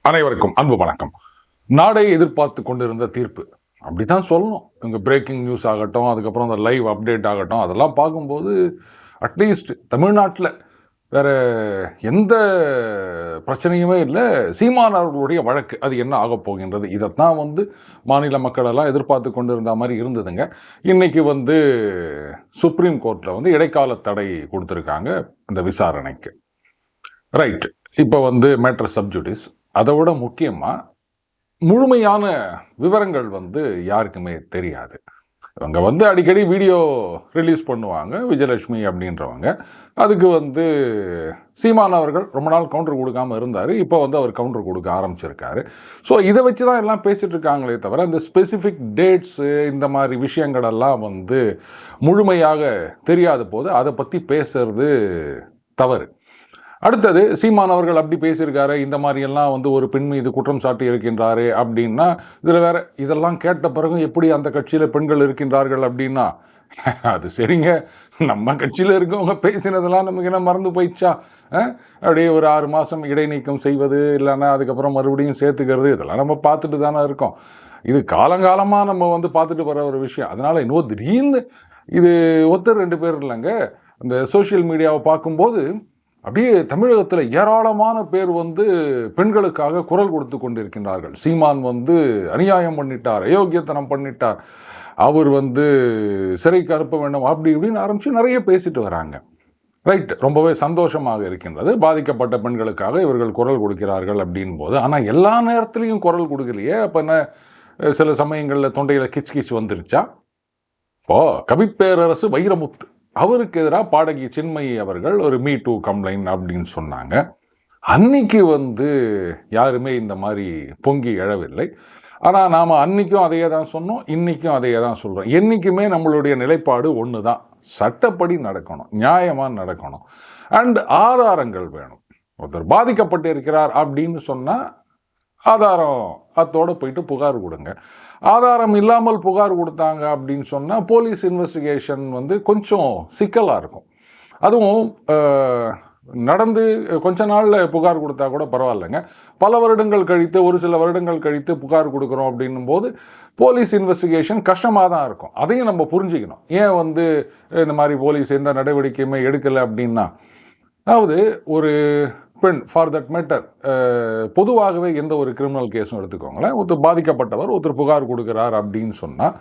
அனைவருக்கும் அன்பு வணக்கம். நாடே எதிர்பார்த்து கொண்டிருந்த தீர்ப்பு. அப்படித்தான் சொல்லணும். இங்கே பிரேக்கிங் நியூஸ் ஆகட்டும் அதுக்கப்புறம் அந்த லைவ் அப்டேட் ஆகட்டும் அதெல்லாம் பார்க்கும்போது அட்லீஸ்ட் தமிழ்நாட்டில் வேற எந்த பிரச்சனையுமே இல்லை. சீமான் அவர்களுடைய வழக்கு அது என்ன ஆகப் போகின்றது? இதைத்தான் வந்து மாநில மக்களெல்லாம் எதிர்பார்த்து கொண்டு இருந்த மாதிரி இருந்ததுங்க. இன்னைக்கு வந்து சுப்ரீம் கோர்ட்டில் வந்து இடைக்கால தடை கொடுத்துருக்காங்க இந்த விசாரணைக்கு. ரைட் இப்போ வந்து மேட்ரு சப்ஜுடிஸ் அதை விட முக்கியமாக முழுமையான விவரங்கள் வந்து யாருக்குமே தெரியாது. இவங்க வந்து அடிக்கடி வீடியோ ரிலீஸ் பண்ணுவாங்க விஜயலட்சுமி அப்படின்றவங்க. அதுக்கு வந்து சீமான் அவர்கள் ரொம்ப நாள் கவுண்டர் கொடுக்காம இருந்தார். இப்போ வந்து அவர் கவுண்டர் கொடுக்க ஆரம்பிச்சிருக்காரு. ஸோ இதை வச்சு தான் எல்லாம் பேசிகிட்டு இருக்காங்களே தவிர இந்த ஸ்பெசிஃபிக் டேட்ஸு இந்த மாதிரி விஷயங்களெல்லாம் வந்து முழுமையாக தெரியாத போது அதை பற்றி பேசுறது தவறு. அடுத்தது சீமான் அவர்கள் அப்படி பேசியிருக்காரு இந்த மாதிரி எல்லாம் வந்து ஒரு பெண் மீது குற்றம் சாட்டி இருக்கின்றாரு அப்படின்னா இதில் வேற இதெல்லாம் கேட்ட பிறகு எப்படி அந்த கட்சியில் பெண்கள் இருக்கின்றார்கள் அப்படின்னா அது சரிங்க. நம்ம கட்சியில் இருக்கவங்க பேசினதெல்லாம் நமக்கு என்ன மறந்து போயிடுச்சா? அப்படியே ஒரு ஆறு மாதம் இடைநீக்கம் செய்வது இல்லைன்னா அதுக்கப்புறம் மறுபடியும் சேர்த்துக்கிறது இதெல்லாம் நம்ம பார்த்துட்டு தானே இருக்கோம். இது காலங்காலமாக நம்ம வந்து பார்த்துட்டு வர ஒரு விஷயம். அதனால் இன்னும் திடீர்னு இது ஒருத்தர் ரெண்டு பேர் இல்லைங்க. இந்த சோஷியல் மீடியாவை பார்க்கும்போது அப்படியே தமிழகத்தில் ஏராளமான பேர் வந்து பெண்களுக்காக குரல் கொடுத்து கொண்டிருக்கின்றார்கள். சீமான் வந்து அநியாயம் பண்ணிட்டார் அயோக்கியத்தனம் பண்ணிட்டார் அவர் வந்து சிறைக்கு அனுப்ப வேண்டும் அப்படி இப்படின்னு ஆரம்பித்து நிறைய பேசிட்டு வராங்க. ரைட் ரொம்பவே சந்தோஷமாக இருக்கின்றது. பாதிக்கப்பட்ட பெண்களுக்காக இவர்கள் குரல் கொடுக்கிறார்கள் அப்படின் போது ஆனால் எல்லா நேரத்துலையும் குரல் கொடுக்கலையே. அப்போ என்ன சில சமயங்களில் தொண்டையில் கிச் கிச் வந்துருச்சா? ஓ கவிப்பேரரசு வைரமுத்து. அவருக்கு எதிராக பாடகி சின்மயி அவர்கள் ஒரு மீ டூ கம்ப்ளைண்ட் அப்படின்னு சொன்னாங்க. அன்னைக்கு வந்து யாருமே இந்த மாதிரி பொங்கி எழவில்லை. ஆனால் நாம் அன்னைக்கும் அதையே தான் சொன்னோம் இன்றைக்கும் அதையே தான் சொல்கிறோம் என்றைக்குமே நம்மளுடைய நிலைப்பாடு ஒன்று தான் சட்டப்படி நடக்கணும் நியாயமாக நடக்கணும். அண்ட் ஆதாரங்கள் வேணும். ஒருத்தர் பாதிக்கப்பட்டு இருக்கிறார் அப்படின்னு சொன்னால் ஆதாரம் அத்தோடு போயிட்டு புகார் கொடுங்க. ஆதாரம் இல்லாமல் புகார் கொடுத்தாங்க அப்படின்னு சொன்னால் போலீஸ் இன்வெஸ்டிகேஷன் வந்து கொஞ்சம் சிக்கலாக இருக்கும். அதுவும் நடந்து கொஞ்ச நாளில் புகார் கொடுத்தா கூட பரவாயில்லைங்க. பல வருடங்கள் கழித்து ஒரு சில வருடங்கள் கழித்து புகார் கொடுக்குறோம் அப்படின்னும் போது போலீஸ் இன்வெஸ்டிகேஷன் கஷ்டமாக தான் இருக்கும். அதையும் நம்ம புரிஞ்சுக்கணும். ஏன் வந்து இந்த மாதிரி போலீஸ் எந்த நடவடிக்கையுமே எடுக்கலை அப்படின்னா அதாவது ஒரு பெண் ஃபார் தட் மேட்டர் பொதுவாகவே எந்த ஒரு கிரிமினல் கேஸும் எடுத்துக்கோங்களேன். ஒருத்தர் பாதிக்கப்பட்டவர் ஒருத்தர் புகார் கொடுக்குறார் அப்படின்னு சொன்னால்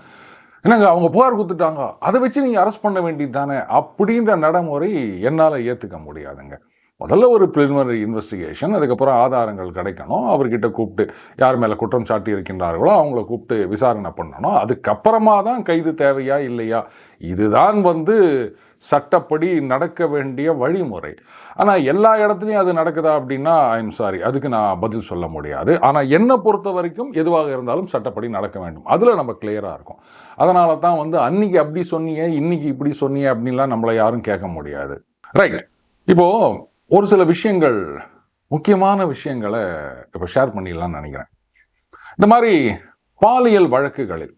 என்னங்க அவங்க புகார் கொடுத்துட்டாங்க அதை வச்சு நீங்கள் அரெஸ்ட் பண்ண வேண்டியது தானே அப்படின்ற நடைமுறை என்னால் ஏற்றுக்க முடியாதுங்க. முதல்ல ஒரு ப்ரிலிமினரி இன்வெஸ்டிகேஷன் அதுக்கப்புறம் ஆதாரங்கள் கிடைக்கணும். அவர்கிட்ட கூப்பிட்டு யார் மேலே குற்றம் சாட்டி இருக்கின்றார்களோ அவங்கள கூப்பிட்டு விசாரணை பண்ணணும். அதுக்கப்புறமா தான் கைது தேவையா இல்லையா? இதுதான் வந்து சட்டப்படி நடக்க வேண்டிய வழிமுறை. ஆனால் எல்லா இடத்துலையும் அது நடக்குதா அப்படின்னா ஐம் சாரி அதுக்கு நான் பதில் சொல்ல முடியாது. ஆனால் என்னை பொறுத்த வரைக்கும் எதுவாக இருந்தாலும் சட்டப்படி நடக்க வேண்டும். அதில் நம்ம கிளியராக இருக்கும். அதனால தான் வந்து அன்னைக்கு அப்படி சொன்னீங்க இன்னைக்கு இப்படி சொன்னீங்க அப்படின்லாம் நம்மளை யாரும் கேட்க முடியாது. ரைட் இப்போது ஒரு சில விஷயங்கள் முக்கியமான விஷயங்களை இப்போ ஷேர் பண்ணிடலாம்னு நினைக்கிறேன். இந்த மாதிரி பாலியல் வழக்குகளில்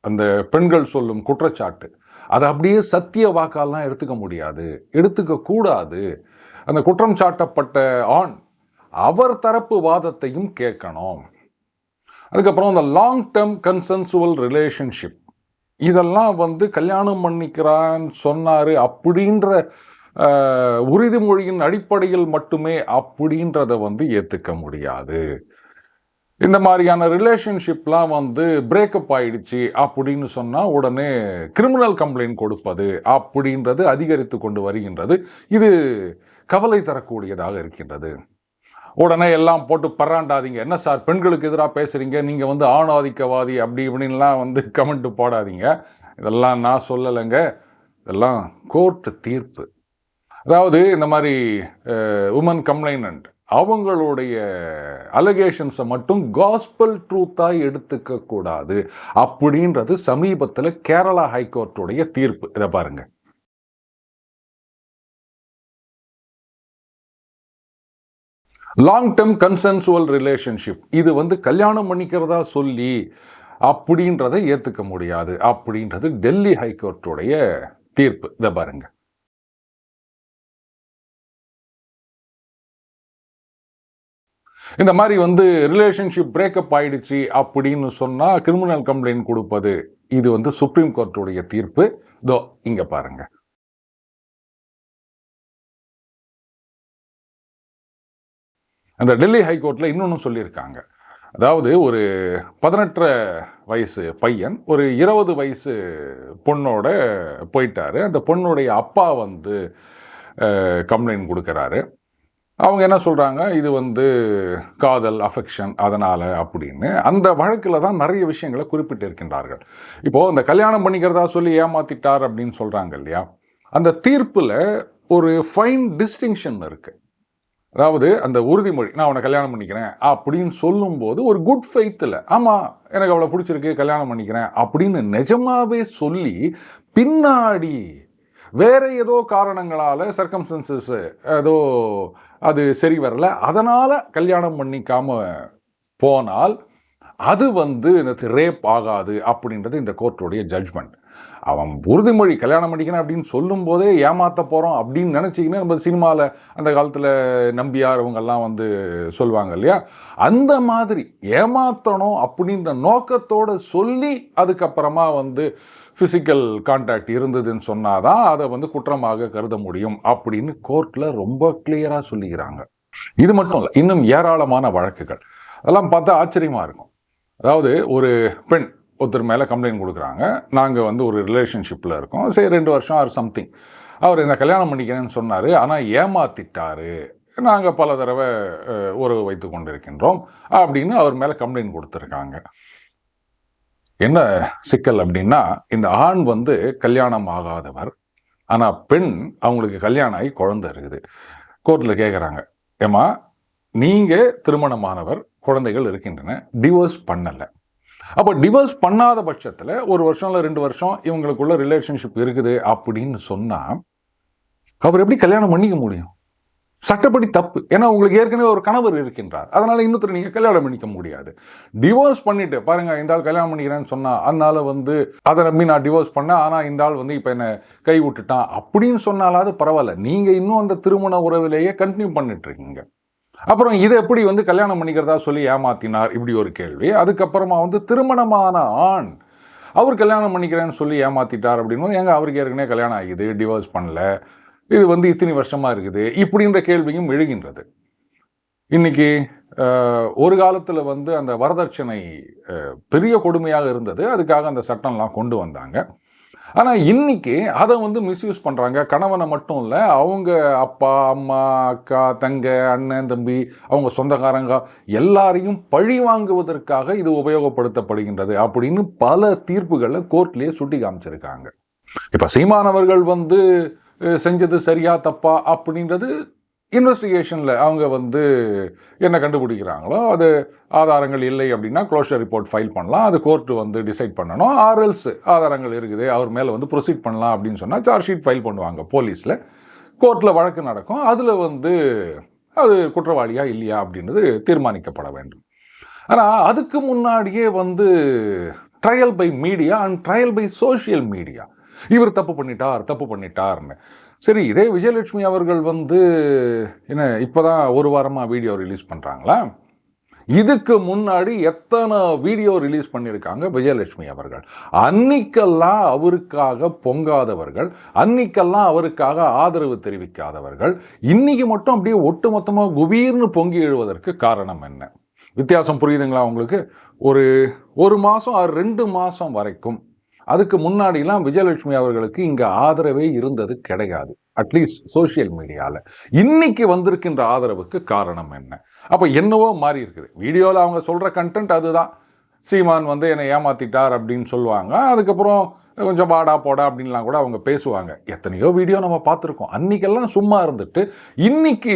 அந்த பெண்கள் சொல்லும் குற்றச்சாட்டு அதை அப்படியே சத்திய வாக்கால்லாம் எடுத்துக்க முடியாது எடுத்துக்க கூடாது. அந்த குற்றம் சாட்டப்பட்ட ஆண் அவர் தரப்பு வாதத்தையும் கேட்கணும். அதுக்கப்புறம் அந்த லாங் டேர்ம் கன்சென்சுவல் ரிலேஷன்ஷிப் இதெல்லாம் வந்து கல்யாணம் பண்ணிக்கிறான்னு சொன்னார் அப்படின்ற உறுதிமொழியின் அடிப்படையில் மட்டுமே அப்படின்றத வந்து ஏற்றுக்க முடியாது. இந்த மாதிரியான ரிலேஷன்ஷிப்லாம் வந்து பிரேக்கப் ஆயிடுச்சு அப்படின்னு சொன்னால் உடனே கிரிமினல் கம்ப்ளைண்ட் கொடுப்பது அப்படின்றது அதிகரித்து கொண்டு வருகின்றது. இது கவலை தரக்கூடியதாக இருக்கின்றது. உடனே எல்லாம் போட்டு பறாண்டாதீங்க என்ன சார் பெண்களுக்கு எதிராக பேசுகிறீங்க நீங்கள் வந்து ஆணாதிக்கவாதி அப்படி இப்படின்லாம் வந்து கமெண்ட் போடாதீங்க. இதெல்லாம் நான் சொல்லலைங்க. இதெல்லாம் கோர்ட்டு தீர்ப்பு. அதாவது இந்த மாதிரி உமன் கம்ப்ளைனண்ட் அவங்களுடைய அலகேஷன்ஸை மட்டும் காஸ்பல் ட்ரூத்தாக எடுத்துக்க கூடாது அப்படின்றது சமீபத்தில் கேரளா ஹைகோர்ட்டுடைய தீர்ப்பு. இதை பாருங்க. லாங் டேர்ம் கன்சென்சுவல் ரிலேஷன்ஷிப் இது வந்து கல்யாணம் பண்ணிக்கிறதா சொல்லி அப்படின்றத ஏற்றுக்க முடியாது அப்படின்றது டெல்லி ஹைகோர்ட்டுடைய தீர்ப்பு. இதை பாருங்கள் இந்த மாதிரி வந்து ரிலேஷன்ஷிப் பிரேக்கப் ஆயிடுச்சு அப்படின்னு சொன்னால் கிரிமினல் கம்ப்ளைண்ட் கொடுப்பது. இது வந்து சுப்ரீம் கோர்ட்டுடைய தீர்ப்பு. தோ இங்கே பாருங்க. அந்த டெல்லி ஹைகோர்ட்டில் இன்னொன்று சொல்லியிருக்காங்க. அதாவது ஒரு பதினெட்டரை வயசு பையன் ஒரு இருபது வயசு பொண்ணோட போயிட்டாரு. அந்த பொண்ணுடைய அப்பா வந்து கம்ப்ளைண்ட் கொடுக்குறாரு. அவங்க என்ன சொல்கிறாங்க இது வந்து காதல் அஃபெக்ஷன் அதனால் அப்படின்னு. அந்த வழக்கில் தான் நிறைய விஷயங்களை குறிப்பிட்டிருக்கின்றார்கள். இப்போது இந்த கல்யாணம் பண்ணிக்கிறதா சொல்லி ஏமாத்திட்டார் அப்படின்னு சொல்கிறாங்க இல்லையா? அந்த தீர்ப்பில் ஒரு ஃபைன் டிஸ்டிங்ஷன் இருக்குது அதாவது அந்த உறுதிமொழி நான் அவனை கல்யாணம் பண்ணிக்கிறேன் அப்படின்னு சொல்லும்போது ஒரு குட் ஃபெய்த்தில் ஆமாம் எனக்கு அவளை பிடிச்சிருக்கு கல்யாணம் பண்ணிக்கிறேன் அப்படின்னு நிஜமாகவே சொல்லி பின்னாடி வேற ஏதோ காரணங்களால் சர்க்கம்சன்சஸ் ஏதோ அது சரி வரல. அதனால் கல்யாணம் பண்ணிக்காமல் போனால் அது வந்து இந்த ரேப் ஆகாது அப்படின்றது இந்த கோர்ட்டுடைய ஜட்ஜ்மெண்ட் அவன் உறுதிமொழி கல்யாணம் பண்ணிக்கிறேன் அப்படின்னு சொல்லும் போதே ஏமாத்த போகிறோம் அப்படின்னு நினச்சிக்கின்னு நம்ம சினிமாவில் அந்த காலத்தில் நம்பியார் அவங்கெல்லாம் வந்து சொல்லுவாங்க இல்லையா? அந்த மாதிரி ஏமாத்தணும் அப்படின்ற நோக்கத்தோடு சொல்லி அதுக்கப்புறமா வந்து ஃபிசிக்கல் கான்டாக்ட் இருந்ததுன்னு சொன்னால் தான் அதை வந்து குற்றமாக கருத முடியும் அப்படின்னு கோர்ட்டில் ரொம்ப கிளியராக சொல்லிக்கிறாங்க. இது மட்டும் இல்லை இன்னும் ஏராளமான வழக்குகள். அதெல்லாம் பார்த்தா ஆச்சரியமாக இருக்கும். அதாவது ஒரு பெண் ஒருத்தர் மேலே கம்ப்ளைண்ட் கொடுக்குறாங்க. நாங்கள் வந்து ஒரு ரிலேஷன்ஷிப்பில் இருக்கோம். சரி ரெண்டு வருஷம் ஆர் சம்திங் அவர் இந்த கல்யாணம் பண்ணிக்கிறேன்னு சொன்னார். ஆனால் ஏமாத்திட்டாரு. நாங்கள் பல தடவை உறவு வைத்து கொண்டிருக்கின்றோம் அப்படின்னு அவர் மேலே கம்ப்ளைண்ட் கொடுத்துருக்காங்க. என்ன சிக்கல் அப்படின்னா இந்த ஆண் வந்து கல்யாணம் ஆகாதவர். ஆனால் பெண் அவங்களுக்கு கல்யாணம் ஆகி குழந்தை இருக்குது. கோர்ட்டில் கேட்குறாங்க ஏமா நீங்கள் திருமணமானவர் குழந்தைகள் இருக்கின்றன. டிவோர்ஸ் பண்ணலை. அப்போ டிவோர்ஸ் பண்ணாத பட்சத்தில் ஒரு வருஷம் இல்லை ரெண்டு வருஷம் இவங்களுக்குள்ள ரிலேஷன்ஷிப் இருக்குது அப்படின்னு சொன்னால் அவர் எப்படி கல்யாணம் பண்ணிக்க முடியும்? சட்டப்படி தப்பு. ஏன்னா உங்களுக்கு ஏற்கனவே ஒரு கணவர் இருக்கின்றார். அதனால் இன்னொருத்தர் நீங்கள் கல்யாணம் பண்ணிக்க முடியாது. டிவோர்ஸ் பண்ணிட்டு பாருங்க இந்த ஆள் கல்யாணம் பண்ணிக்கிறேன்னு சொன்னால் அதனால வந்து அதை நம்பி நான் டிவோர்ஸ் பண்ணேன். ஆனால் இந்த ஆள் வந்து இப்போ என்னை கை விட்டுட்டான் அப்படின்னு சொன்னாலாவது பரவாயில்ல. நீங்கள் இன்னும் அந்த திருமண உறவிலேயே கண்டினியூ பண்ணிட்டு இருக்கீங்க. அப்புறம் இதை எப்படி வந்து கல்யாணம் பண்ணிக்கிறதா சொல்லி ஏமாத்தினார்? இப்படி ஒரு கேள்வி. அதுக்கப்புறமா வந்து திருமணமான ஆண் அவர் கல்யாணம் பண்ணிக்கிறேன்னு சொல்லி ஏமாத்திட்டார் அப்படின்னு எங்க அவருக்கு ஏற்கனவே கல்யாணம் ஆகிது டிவோர்ஸ் பண்ணல. இது வந்து இத்தனை வருஷமாக இருக்குது. இப்படின்ற கேள்வியும் எழுகின்றது. இன்னைக்கு ஒரு காலத்தில் வந்து அந்த வரதட்சணை பெரிய கொடுமையாக இருந்தது. அதுக்காக அந்த சட்டம்லாம் கொண்டு வந்தாங்க. ஆனால் இன்னைக்கு அதை வந்து மிஸ்யூஸ் பண்ணுறாங்க கணவனை மட்டும் இல்லை அவங்க அப்பா அம்மா அக்கா தங்க அண்ணன் தம்பி அவங்க சொந்தக்காரங்க எல்லாரையும் பழி வாங்குவதற்காக இது உபயோகப்படுத்தப்படுகின்றது அப்படின்னு பல தீர்ப்புகளை கோர்ட்லேயே சுட்டி காமிச்சிருக்காங்க இப்போ சீமானவர்கள் வந்து செஞ்சது சரியா தப்பா? அப்படின்றது இன்வெஸ்டிகேஷனில் அவங்க வந்து என்ன கண்டுபிடிக்கிறாங்களோ அது ஆதாரங்கள் இல்லை அப்படின்னா க்ளோஷர் ரிப்போர்ட் ஃபைல் பண்ணலாம். அது கோர்ட்டு வந்து டிசைட் பண்ணணும். ஆர்எல்ஸ் ஆதாரங்கள் இருக்குது அவர் மேலே வந்து ப்ரொசீட் பண்ணலாம் அப்படின்னு சொன்னால் சார்ஜ் ஷீட் ஃபைல் பண்ணுவாங்க போலீஸில் கோர்ட்டில் வழக்கு நடக்கும். அதில் வந்து அது குற்றவாளியா இல்லையா அப்படின்றது தீர்மானிக்கப்பட வேண்டும். ஆனால் அதுக்கு முன்னாடியே வந்து trial by media and trial by social media இவர் தப்பு பண்ணிட்டார் தப்பு பண்ணிட்டார்னு. சரி இதே விஜயலட்சுமி அவர்கள் வந்து என்ன இப்போ தான் ஒரு வாரமாக வீடியோ ரிலீஸ் பண்ணுறாங்களா இதுக்கு முன்னாடி எத்தனை வீடியோ ரிலீஸ் பண்ணியிருக்காங்க விஜயலட்சுமி அவர்கள்? அன்னைக்கெல்லாம் அவருக்காக பொங்காதவர்கள் அன்னைக்கெல்லாம் அவருக்காக ஆதரவு தெரிவிக்காதவர்கள் இன்னைக்கு மட்டும் அப்படியே ஒட்டுமொத்தமாக குபீர்னு பொங்கி எழுவதற்கு காரணம் என்ன? வித்தியாசம் புரியுதுங்களா உங்களுக்கு? ஒரு ஒரு மாதம் ரெண்டு மாதம் வரைக்கும் அதுக்கு முன்னாடிலாம் விஜயலட்சுமி அவர்களுக்கு இங்கே ஆதரவே இருந்தது கிடையாது. அட்லீஸ்ட் சோசியல் மீடியாவில் இன்னைக்கு வந்திருக்கின்ற ஆதரவுக்கு காரணம் என்ன? அப்போ என்னவோ மாறி இருக்குது. வீடியோவில் அவங்க சொல்கிற கண்டென்ட் அதுதான். சீமான் வந்து என்னை ஏமாத்திட்டார் அப்படின்னு சொல்லுவாங்க. அதுக்கப்புறம் கொஞ்சம் பாடா போடா அப்படின்லாம் கூட அவங்க பேசுவாங்க. எத்தனையோ வீடியோ நம்ம பார்த்துருக்கோம். அன்னைக்கெல்லாம் சும்மா இருந்துட்டு இன்னைக்கு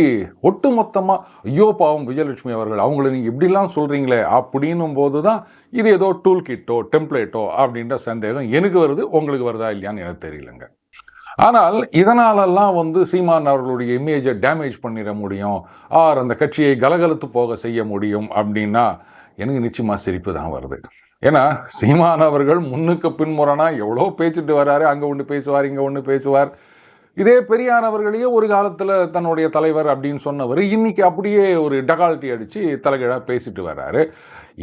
ஒட்டு மொத்தமாக ஐயோ பாவம் விஜயலட்சுமி அவர்கள் அவங்கள நீங்கள் இப்படிலாம் சொல்கிறீங்களே அப்படின்னும் போது தான் இது ஏதோ டூல் கிட்டோ டெம்ப்ளேட்டோ அப்படின்ற சந்தேகம் எனக்கு வருது உங்களுக்கு வருதா இல்லையான்னு எனக்கு தெரியலங்க. ஆனால் இதனாலெல்லாம் வந்து சீமான் அவர்களுடைய இமேஜை டேமேஜ் பண்ணிட முடியும். ஆர் அந்த கட்சியை கலகலத்து போக செய்ய முடியும் அப்படின்னா எனக்கு நிச்சயமாக சிரிப்பு தான் வருது. ஏன்னா சீமான் அவர்கள் முன்னுக்கு பின்முறனா எவ்வளோ பேசிட்டு வர்றாரு அங்கே ஒன்று பேசுவார் இங்கே ஒன்று பேசுவார். இதே பெரியார் அவர்களையே ஒரு காலத்தில் தன்னுடைய தலைவர் அப்படின்னு சொன்னவர் இன்னைக்கு அப்படியே ஒரு டகால்ட்டி அடித்து தலைகீழாக பேசிட்டு வர்றாரு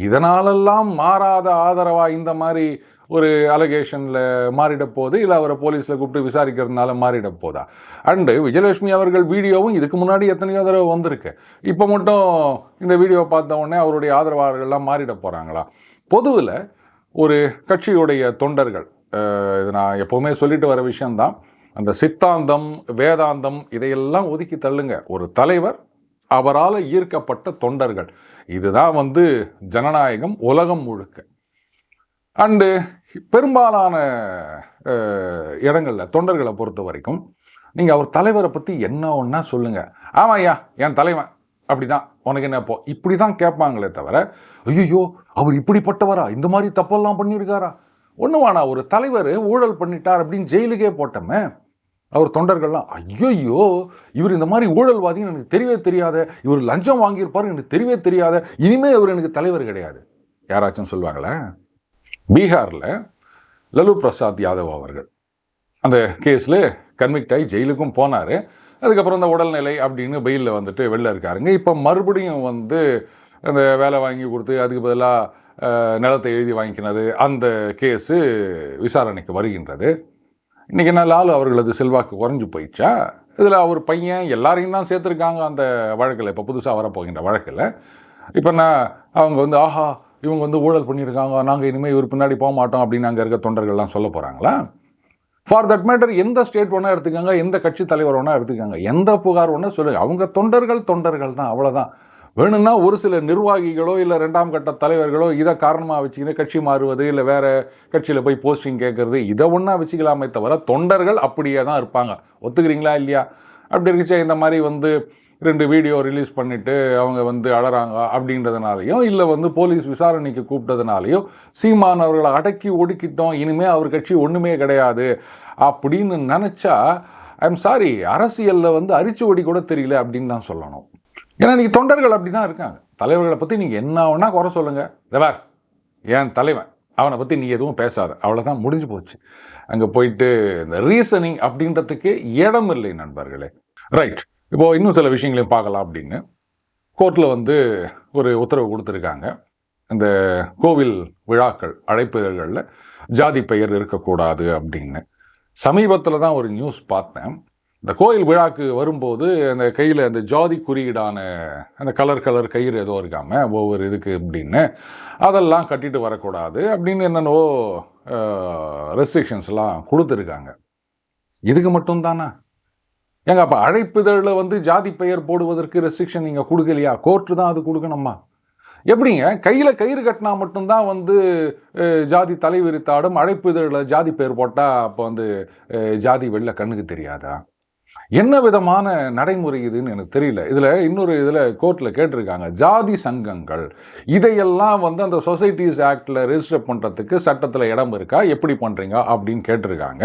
இதனாலெல்லாம் மாறாத ஆதரவாக இந்த மாதிரி ஒரு அலகேஷனில் மாறிட இல்லை அவரை போலீஸில் கூப்பிட்டு விசாரிக்கிறதுனால மாறிட போதா? அண்டு விஜயலட்சுமி அவர்கள் வீடியோவும் இதுக்கு முன்னாடி எத்தனையோ தடவை வந்திருக்கு. இப்போ மட்டும் இந்த வீடியோ பார்த்த உடனே அவருடைய ஆதரவாளர்கள்லாம் மாறிட போகிறாங்களா பொதுவில் ஒரு கட்சியுடைய தொண்டர்கள் இது நான் எப்போவுமே சொல்லிட்டு வர விஷயந்தான் அந்த சித்தாந்தம் வேதாந்தம் இதையெல்லாம் ஒதுக்கி தள்ளுங்க. ஒரு தலைவர் அவரால் ஈர்க்கப்பட்ட தொண்டர்கள். இதுதான் வந்து ஜனநாயகம் உலகம் முழுக்க. அண்டு பெரும்பாலான இடங்களில் தொண்டர்களை பொறுத்த வரைக்கும் நீங்கள் அவர் தலைவரை பற்றி என்ன ஒன்றா சொல்லுங்கள் ஆமாம் ஐயா என் தலைவன். அப்படிதான். உனக்கு என்ன இப்போ இப்படி தான் கேட்பாங்களே தவிர ஐயோ அவர் இப்படிப்பட்டவரா? இந்த மாதிரி தப்பெல்லாம் பண்ணியிருக்காரா? ஒன்று ஒரு தலைவர் ஊழல் பண்ணிட்டார் அப்படின்னு ஜெயிலுக்கே போட்டோமே அவர் தொண்டர்கள்லாம் ஐயோ இவர் இந்த மாதிரி ஊழல்வாதின்னு எனக்கு தெரியவே தெரியாத இவர் லஞ்சம் வாங்கியிருப்பாரு எனக்கு தெரியவே தெரியாத இனிமே இவர் எனக்கு தலைவர் கிடையாது. யாராச்சும் சொல்லுவாங்களே? பீகாரில் லலு பிரசாத் யாதவ் அவர்கள். அந்த கேஸில் கன்விக்ட் ஆகி ஜெயிலுக்கும் போனார். அதுக்கப்புறம் இந்த உடல்நிலை அப்படின்னு பெயிலில் வந்துட்டு வெளில இருக்காருங்க. இப்போ மறுபடியும் வந்து அந்த வேலை வாங்கி கொடுத்து அதுக்கு பதிலாக நிலத்தை எழுதி வாங்கிக்கினது அந்த கேஸு விசாரணைக்கு வருகின்றது. இன்றைக்கி என்ன லாலு அவர்களது செல்வாக்கு குறைஞ்சி போயிடுச்சா? இதில் அவர் பையன் எல்லாரையும் தான் சேர்த்துருக்காங்க அந்த வழக்கில். இப்போ புதுசாக வரப்போகின்ற வழக்கில். இப்போ நான் அவங்க வந்து ஆஹா இவங்க வந்து ஊழல் பண்ணியிருக்காங்க. நாங்கள் இனிமேல் இவர் பின்னாடி போக மாட்டோம் அப்படின்னு அங்கே இருக்க தொண்டர்கள்லாம் சொல்ல போகிறாங்களா ஃபார் தட் மேட்டர் எந்த ஸ்டேட் ஒன்றா எடுத்துக்கோங்க எந்த கட்சி தலைவர் ஒன்றா எடுத்துக்கோங்க. எந்த புகார் ஒன்றா சொல்லுங்க. அவங்க தொண்டர்கள் தொண்டர்கள் தான் அவ்வளோதான் வேணும்னா ஒரு சில நிர்வாகிகளோ இல்லை ரெண்டாம் கட்ட தலைவர்களோ இதை காரணமாக வச்சுக்கின்னு கட்சி மாறுவது இல்லை வேறு கட்சியில் போய் போஸ்டிங் கேட்குறது இதை ஒன்றா வச்சுக்கலாமே தவிர தொண்டர்கள் அப்படியே தான் இருப்பாங்க. ஒத்துக்கிறீங்களா இல்லையா? அப்படி இருக்குச்சே இந்த மாதிரி வந்து ரெண்டு வீடியோ ரிலீஸ் பண்ணிவிட்டு அவங்க வந்து அழறாங்க அப்படின்றதுனாலையும் இல்லை வந்து போலீஸ் விசாரணைக்கு கூப்பிட்டதுனாலையும் சீமான் அவர்களை அடக்கி ஒடுக்கிட்டோம் இனிமேல் அவர் கட்சி ஒன்றுமே கிடையாது அப்படின்னு நினச்சா ஐம் சாரி அரசியலில் வந்து அரிச்சுவடி கூட தெரியல அப்படின்னு தான் சொல்லணும். ஏன்னா இன்றைக்கி தொண்டர்கள் அப்படி தான் இருக்காங்க. தலைவர்களை பற்றி நீங்கள் என்ன ஒன்றா குறை சொல்லுங்கள் இதவார் என் தலைவன் அவனை பற்றி நீ எதுவும் பேசாத. அவ்வளோதான் முடிஞ்சு போச்சு. அங்கே போயிட்டு இந்த ரீசனிங் அப்படின்றதுக்கே இடம் இல்லை நண்பர்களே. ரைட் இப்போது இன்னும் சில விஷயங்களையும் பார்க்கலாம் அப்படின்னு. கோர்ட்டில் வந்து ஒரு உத்தரவு கொடுத்துருக்காங்க. இந்த கோவில் விழாக்கள் அழைப்புகளில் ஜாதி பெயர் இருக்கக்கூடாது அப்படின்னு. சமீபத்தில் தான் ஒரு நியூஸ் பார்த்தேன். இந்த கோயில் விழாக்கு வரும்போது அந்த கையில் அந்த ஜாதி குறியீடான அந்த கலர் கலர் கயிறு ஏதோ இருக்காமல் ஒவ்வொரு இதுக்கு அப்படின்னு அதெல்லாம் கட்டிட்டு வரக்கூடாது அப்படின்னு என்னென்னவோ ரெஸ்ட்ரிக்ஷன்ஸ்லாம் கொடுத்துருக்காங்க. இதுக்கு மட்டும்தானா ஏங்க அப்போ அழைப்புதழில் வந்து ஜாதி பெயர் போடுவதற்கு ரெஸ்ட்ரிக்ஷன் நீங்கள் கொடுக்கலையா? கோர்ட்டு தான் அது கொடுக்கணுமா? எப்படிங்க? கையில் கயிறு கட்டினா மட்டும்தான் வந்து ஜாதி தலைவிரித்தாடும் அழைப்பிதழில் ஜாதி பெயர் போட்டால் அப்போ வந்து ஜாதி வெளில கண்ணுக்கு தெரியாதா? என்ன விதமான நடைமுறை இதுன்னு எனக்கு தெரியல. இதில் இன்னொரு இதில் கோர்ட்டில் கேட்டிருக்காங்க ஜாதி சங்கங்கள். இதையெல்லாம் வந்து அந்த சொசைட்டிஸ் ஆக்டில் ரெஜிஸ்டர் பண்ணுறதுக்கு சட்டத்தில் இடம் இருக்கா? எப்படி பண்ணுறீங்க அப்படின்னு கேட்டிருக்காங்க.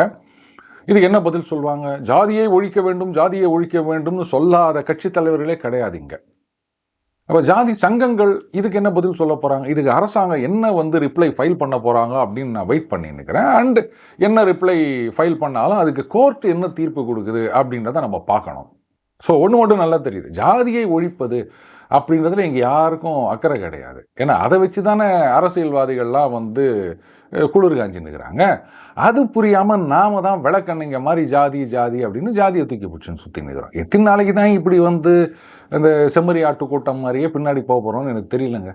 இதுக்கு என்ன பதில் சொல்லுவாங்க ஜாதியை ஒழிக்க வேண்டும் ஜாதியை ஒழிக்க வேண்டும்னு சொல்லாத கட்சி தலைவர்களே கிடையாதுங்க அப்போ ஜாதி சங்கங்கள் இதுக்கு என்ன பதில் சொல்ல போகிறாங்க இதுக்கு அரசாங்கம் என்ன வந்து ரிப்ளை ஃபைல் பண்ண போகிறாங்க அப்படின்னு நான் வெயிட் பண்ணி நிற்கிறேன் அண்ட் என்ன ரிப்ளை ஃபைல் பண்ணாலும் அதுக்கு கோர்ட் என்ன தீர்ப்பு கொடுக்குது அப்படின்றத நம்ம பார்க்கணும். ஸோ ஒன்று ஒன்று நல்லா தெரியுது. ஜாதியை ஒழிப்பது அப்படின்றதுல இங்கே யாருக்கும் அக்கறை கிடையாது. ஏன்னா அதை வச்சு தானே அரசியல்வாதிகள்லாம் வந்து குளிர் குளிர் காஞ்சின்னுக்கிறாங்க. அது புரியாமல் நாம தான் விளக்கண்ணிங்க மாதிரி ஜாதி ஜாதி அப்படின்னு ஜாதியை தூக்கி பிடிச்சுன்னு சுற்றி நிற்கிறோம் எத்தனை நாளைக்கு தான் இப்படி வந்து இந்த செம்மறி ஆட்டு கூட்டம் மாதிரியே பின்னாடி போக போகிறோம்னு எனக்கு தெரியலங்க.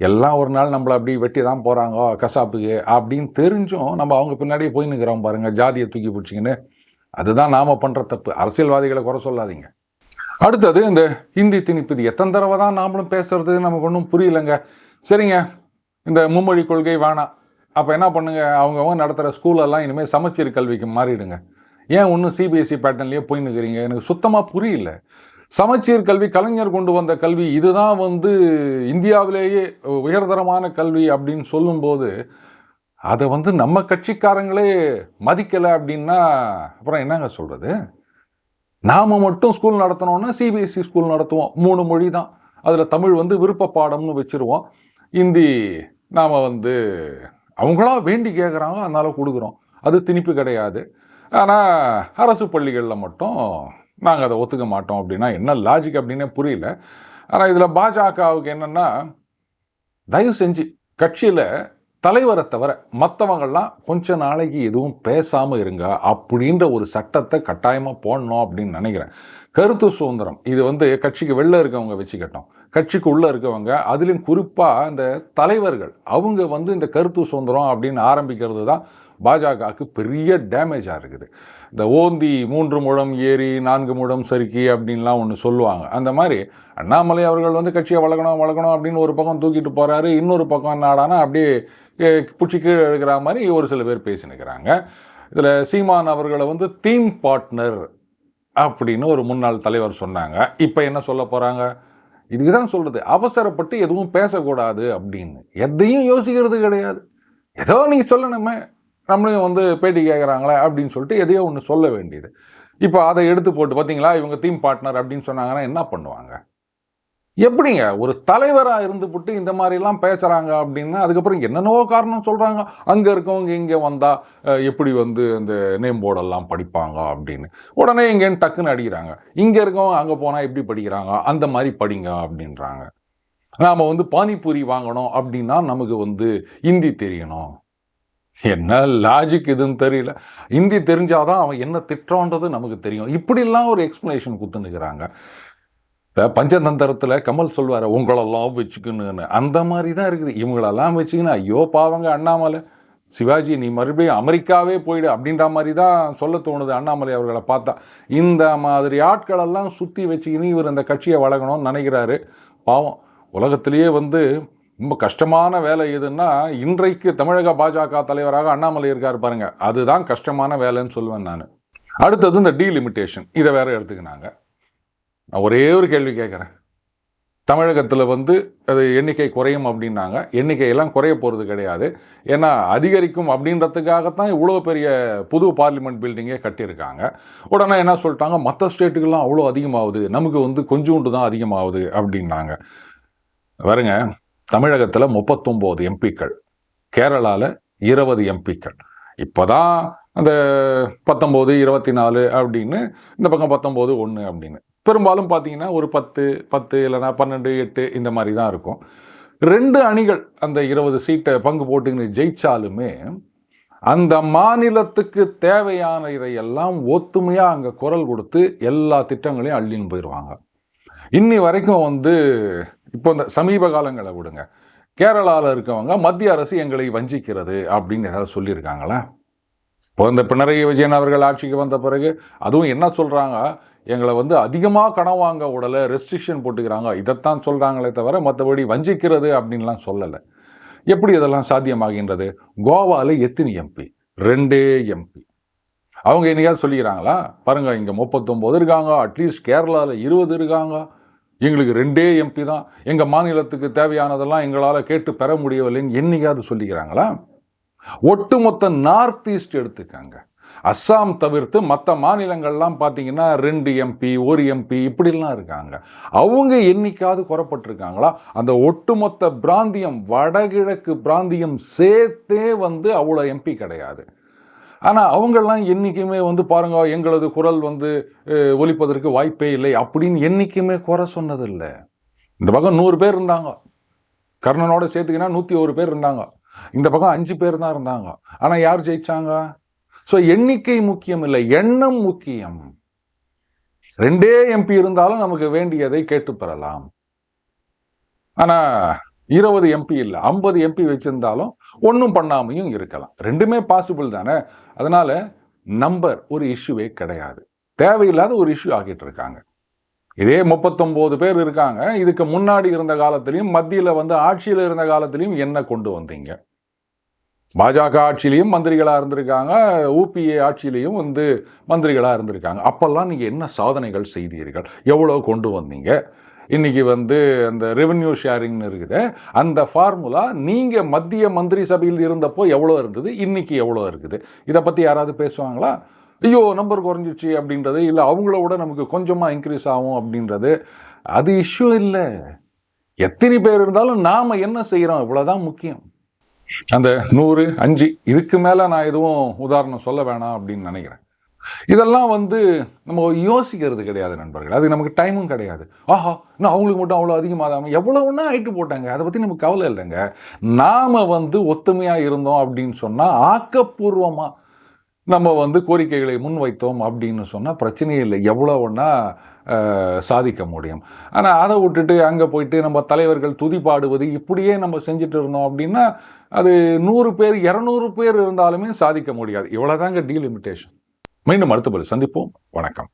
எல்லாம் ஒரு நாள் நம்மளை அப்படி வெட்டி தான் போகிறாங்க கசாப்புக்கு அப்படின்னு தெரிஞ்சும் நம்ம அவங்க பின்னாடியே போய் நிற்கிறோம் பாருங்கள் ஜாதியை தூக்கி பிடிச்சிங்கன்னு அதுதான் நாம் பண்ணுற தப்பு. அரசியல்வாதிகளை குறை சொல்லாதீங்க. அடுத்தது இந்த ஹிந்தி திணிப்பு இது எத்தனை தடவை தான் நாமளும் பேசுறது நமக்கு ஒன்றும் புரியலங்க. சரிங்க. இந்த மும்மொழி கொள்கை வேணாம். அப்போ என்ன பண்ணுங்க? அவங்கவுங்க நடத்துகிற ஸ்கூலெல்லாம் இனிமேல் சமச்சீர் கல்விக்கு மாறிடுங்க. ஏன் ஒன்றும் சிபிஎஸ்சி பேட்டர்ன்லேயே போய் நிற்கிறீங்க எனக்கு சுத்தமாக புரியல. சமச்சீர் கல்வி கலைஞர் கொண்டு வந்த கல்வி இதுதான் வந்து இந்தியாவிலேயே உயர்தரமான கல்வி அப்படின்னு சொல்லும்போது அதை வந்து நம்ம கட்சிக்காரங்களே மதிக்கலை அப்படின்னா அப்புறம் என்னங்க சொல்கிறது நாம் மட்டும் ஸ்கூல் நடத்தினோன்னா சிபிஎஸ்சி ஸ்கூல் நடத்துவோம். மூணு மொழி தான். அதில் தமிழ் வந்து விருப்ப பாடம்னு வச்சுருவோம். இந்தி நாம் வந்து அவங்களா வேண்டி கேட்குறாங்க அதனால் கொடுக்குறோம். அது திணிப்பு கிடையாது. ஆனால் அரசு பள்ளிகளில் மட்டும் நாங்கள் அதை ஒத்துக்க மாட்டோம் அப்படின்னா என்ன லாஜிக் அப்படின்னே புரியல. ஆனால் இதில் பாஜகவுக்கு என்னென்னா தயவு செஞ்சு கட்சியில் தலைவரை தவிர மற்றவங்கள்லாம் கொஞ்ச நாளைக்கு எதுவும் பேசாமல் இருங்க அப்படின்ற ஒரு சட்டத்தை கட்டாயமாக போடணும் அப்படின்னு நினைக்கிறேன். கருத்து சுதந்திரம். இது வந்து கட்சிக்கு வெளில இருக்கவங்க வச்சுக்கட்டும். கட்சிக்கு உள்ளே இருக்கவங்க அதுலேயும் குறிப்பாக இந்த தலைவர்கள் அவங்க வந்து இந்த கருத்து சுதந்திரம் அப்படின்னு ஆரம்பிக்கிறது தான் பாஜகவுக்கு பெரிய டேமேஜாக இருக்குது. இந்த ஓந்தி மூன்று முழம் ஏறி நான்கு முழம் சறுக்கி அப்படின்லாம் ஒன்று சொல்லுவாங்க. அந்த மாதிரி அண்ணாமலை அவர்கள் வந்து கட்சியை வளர்க்கணும் வளர்க்கணும் அப்படின்னு ஒரு பக்கம் தூக்கிட்டு போகிறாரு இன்னொரு பக்கம் நாடானா அப்படியே பிடிச்சி கீழே எழுக்கிற மாதிரி ஒரு சில பேர் பேசினுக்கிறாங்க. இதில் சீமான் அவர்களை வந்து தீம் பார்ட்னர் அப்படின்னு ஒரு முன்னாள் தலைவர் சொன்னாங்க. இப்போ என்ன சொல்ல போகிறாங்க இதுக்கு தான் சொல்கிறது அவசரப்பட்டு எதுவும் பேசக்கூடாது அப்படின்னு. எதையும் யோசிக்கிறது கிடையாது. ஏதோ நீங்கள் சொல்லணுமே. நம்மளையும் வந்து பேட்டி கேட்குறாங்களே அப்படின்னு சொல்லிட்டு எதையோ ஒன்று சொல்ல வேண்டியது. இப்போ அதை எடுத்து போட்டு பார்த்தீங்களா இவங்க தீம் பார்ட்னர் அப்படின்னு சொன்னாங்கன்னா என்ன பண்ணுவாங்க? எப்படிங்க? ஒரு தலைவராக இருந்துவிட்டு இந்த மாதிரிலாம் பேசுகிறாங்க அப்படின்னா அதுக்கப்புறம் என்னென்னவோ காரணம் சொல்கிறாங்க அங்கே இருக்கவங்க இங்கே வந்தால் எப்படி வந்து இந்த நேம் போர்டெல்லாம் படிப்பாங்க அப்படின்னு. உடனே இங்கேன்னு டக்குன்னு அடிக்கிறாங்க. இங்கே இருக்கவங்க அங்கே போனால் எப்படி படிக்கிறாங்க? அந்த மாதிரி படிங்க அப்படின்றாங்க. நாம் வந்து பானிபூரி வாங்கணும் அப்படின்னா நமக்கு வந்து ஹிந்தி தெரியணும். என்ன லாஜிக் இதுன்னு தெரியல. இந்தி தெரிஞ்சாதான் அவன் என்ன திட்டன்றது நமக்கு தெரியும். இப்படிலாம் ஒரு எக்ஸ்ப்ளனேஷன் குத்துனுக்கிறாங்க பஞ்சதந்திரத்தில் கமல் சொல்வார் உங்களெல்லாம் வச்சுக்கணுன்னு அந்த மாதிரி தான் இருக்குது. இவங்களெல்லாம் வச்சுக்கினா ஐயோ பாவங்க அண்ணாமலை. சிவாஜி நீ மறுபடியும் அமெரிக்காவே போயிடு. அப்படின்ற மாதிரி தான் சொல்ல தோணுது அண்ணாமலை அவர்களை பார்த்தா. இந்த மாதிரி ஆட்களெல்லாம் சுற்றி வச்சுக்கின்னு இவர் இந்த கட்சியை வழங்கணும்னு நினைக்கிறாரு. பாவம் உலகத்திலேயே வந்து ரொம்ப கஷ்டமான வேலை எதுன்னா இன்றைக்கு தமிழக பாஜக தலைவராக அண்ணாமலை இருக்கார் பாருங்க. அதுதான் கஷ்டமான வேலைன்னு சொல்லுவேன் நான். அடுத்தது இந்த டீலிமிட்டேஷன் இதை வேற எடுத்துக்கினாங்க. நான் ஒரே ஒரு கேள்வி கேட்குறேன். தமிழகத்தில் வந்து அது எண்ணிக்கை குறையும் அப்படின்னாங்க. எண்ணிக்கையெல்லாம் குறைய போகிறது கிடையாது. ஏன்னா அதிகரிக்கும் அப்படின்றதுக்காகத்தான் இவ்வளோ பெரிய புது பார்லிமெண்ட் பில்டிங்கே கட்டியிருக்காங்க. உடனே என்ன சொல்லிட்டாங்க? மற்ற ஸ்டேட்டுக்கெல்லாம் அவ்வளோ அதிகமாகுது. நமக்கு வந்து கொஞ்சோண்டு தான் அதிகமாகுது அப்படின்னாங்க. வருங்க. தமிழகத்தில் முப்பத்தொம்போது எம்பிக்கள். கேரளாவில் இருபது எம்பிக்கள். இப்போ தான் அந்த பத்தொம்போது இருபத்தி நாலு அப்படின்னு இந்த பக்கம் பத்தொம்போது ஒன்று அப்படின்னு. பெரும்பாலும் பார்த்தீங்கன்னா ஒரு பத்து பத்து இல்லைனா பன்னெண்டு எட்டு இந்த மாதிரி தான் இருக்கும். ரெண்டு அணிகள் அந்த இருபது சீட்டை பங்கு போட்டுங்கன்னு ஜெயிச்சாலுமே அந்த மாநிலத்துக்கு தேவையான இதையெல்லாம் ஒத்துமையாக அங்கே குரல் கொடுத்து எல்லா திட்டங்களையும் அள்ளின்னு போயிடுவாங்க இன்னி வரைக்கும் வந்து இப்போ இந்த சமீப காலங்களை விடுங்க. கேரளாவில் இருக்கவங்க மத்திய அரசு எங்களை வஞ்சிக்கிறது அப்படின்னு ஏதாவது சொல்லியிருக்காங்களா? இப்போ இந்த பினராயி விஜயன் அவர்கள் ஆட்சிக்கு வந்த பிறகு அதுவும் என்ன சொல்கிறாங்க எங்களை வந்து அதிகமாக கடன் வாங்க உடலை ரெஸ்ட்ரிக்ஷன் போட்டுக்கிறாங்க. இதைத்தான் சொல்கிறாங்களே தவிர மற்றபடி வஞ்சிக்கிறது அப்படின்லாம் சொல்லலை. எப்படி இதெல்லாம் சாத்தியமாகின்றது? கோவாவில் எத்தனை எம்பி ரெண்டே எம்பி அவங்க என்னைக்காவது சொல்லிக்கிறாங்களா? பாருங்கள் இங்கே முப்பத்தொம்போது இருக்காங்க அட்லீஸ்ட் கேரளாவில் இருபது இருக்காங்க. எங்களுக்கு ரெண்டே எம்பி தான். எங்கள் மாநிலத்துக்கு தேவையானதெல்லாம் எங்களால் கேட்டு பெற முடியவில்லைன்னு என்னைக்காவது சொல்லிக்கிறாங்களா? ஒட்டுமொத்த நார்த் ஈஸ்ட் எடுத்துக்காங்க. அஸ்ஸாம் தவிர்த்து மற்ற மாநிலங்கள்லாம் பார்த்தீங்கன்னா ரெண்டு எம்பி ஒரு எம்பி இப்படிலாம் இருக்காங்க. அவங்க என்னைக்காவது குறப்பட்டிருக்காங்களா அந்த ஒட்டுமொத்த பிராந்தியம் வடகிழக்கு பிராந்தியம் சேர்த்தே வந்து அவ்வளோ எம்பி கிடையாது. ஆனால் அவங்கெல்லாம் என்றைக்குமே வந்து பாருங்க எங்களது குரல் வந்து ஒலிப்பதற்கு வாய்ப்பே இல்லை அப்படின்னு என்றைக்குமே குறை சொன்னதில்லை. இந்த பக்கம் நூறு பேர் இருந்தாங்க. கர்ணனோட சேர்த்துக்கினா நூற்றி ஒரு பேர் இருந்தாங்க. இந்த பக்கம் அஞ்சு பேர் தான் இருந்தாங்க. ஆனால் யார் ஜெயிச்சாங்க? ஸோ எண்ணிக்கை முக்கியம் இல்லை எண்ணம் முக்கியம். ரெண்டே எம்பி இருந்தாலும் நமக்கு வேண்டியதை கேட்டு பெறலாம். ஆனால் இருபது எம்பி இல்லை ஐம்பது எம்பி வச்சிருந்தாலும் ஒன்றும் பண்ணாமையும் இருக்கலாம். ரெண்டுமே பாசிபிள் தானே? அதனால் நம்பர் ஒரு இஷ்யூவே கிடையாது. தேவையில்லாத ஒரு இஷ்யூ ஆகிட்டு இருக்காங்க. இதே முப்பத்தொம்போது பேர் இருக்காங்க இதுக்கு முன்னாடி இருந்த காலத்திலையும் மத்தியில் வந்து ஆட்சியில் இருந்த காலத்திலையும் என்ன கொண்டு வந்தீங்க? பாஜக ஆட்சியிலையும் மந்திரிகளாக இருந்திருக்காங்க ஊபிஏ ஆட்சியிலையும் வந்து மந்திரிகளாக இருந்திருக்காங்க. அப்போல்லாம் நீங்கள் என்ன சாதனைகள் செய்தீர்கள்? எவ்வளோ கொண்டு வந்தீங்க? இன்றைக்கி வந்து அந்த ரெவென்யூ ஷேரிங்னு இருக்குது. அந்த ஃபார்முலா நீங்கள் மத்திய மந்திரி சபையில் இருந்தப்போ எவ்வளோ இருந்தது? இன்றைக்கி எவ்வளோ இருக்குது? இதை பற்றி யாராவது பேசுவாங்களா? ஐயோ நம்பர் குறைஞ்சிச்சு அப்படின்றது இல்லை அவங்கள விட நமக்கு கொஞ்சமாக இன்க்ரீஸ் ஆகும் அப்படின்றது. அது இஷ்யூ இல்லை. எத்தனை பேர் இருந்தாலும் நாம் என்ன செய்கிறோம் இவ்வளோதான் முக்கியம். அந்த நூறு அஞ்சு இதுக்கு மேலே நான் எதுவும் உதாரணம் சொல்ல வேணாம் அப்படின்னு நினைக்கிறேன். இதெல்லாம் வந்து நம்ம யோசிக்கிறது கிடையாது நண்பர்கள். அது நமக்கு டைமும் கிடையாது. ஆஹா இன்னும் அவங்களுக்கு மட்டும் அவ்வளோ அதிகமாக எவ்வளோன்னா ஹைட்டு போட்டாங்க? அதை பற்றி நமக்கு கவலை இல்லைங்க. நாம் வந்து ஒத்துமையாக இருந்தோம் அப்படின்னு சொன்னால் ஆக்கப்பூர்வமாக நம்ம வந்து கோரிக்கைகளை முன்வைத்தோம் அப்படின்னு சொன்னால் பிரச்சனையே இல்லை. எவ்வளோ ஒன்றா சாதிக்க முடியும். ஆனால் அதை விட்டுட்டு அங்கே போயிட்டு நம்ம தலைவர்கள் துதி பாடுவது இப்படியே நம்ம செஞ்சுட்டு இருந்தோம் அப்படின்னா அது நூறு பேர் இரநூறு பேர் இருந்தாலுமே சாதிக்க முடியாது. இவ்வளோதாங்க டீலிமிட்டேஷன் மீண்டும் அடுத்த பதில் சந்திப்போம். வணக்கம்.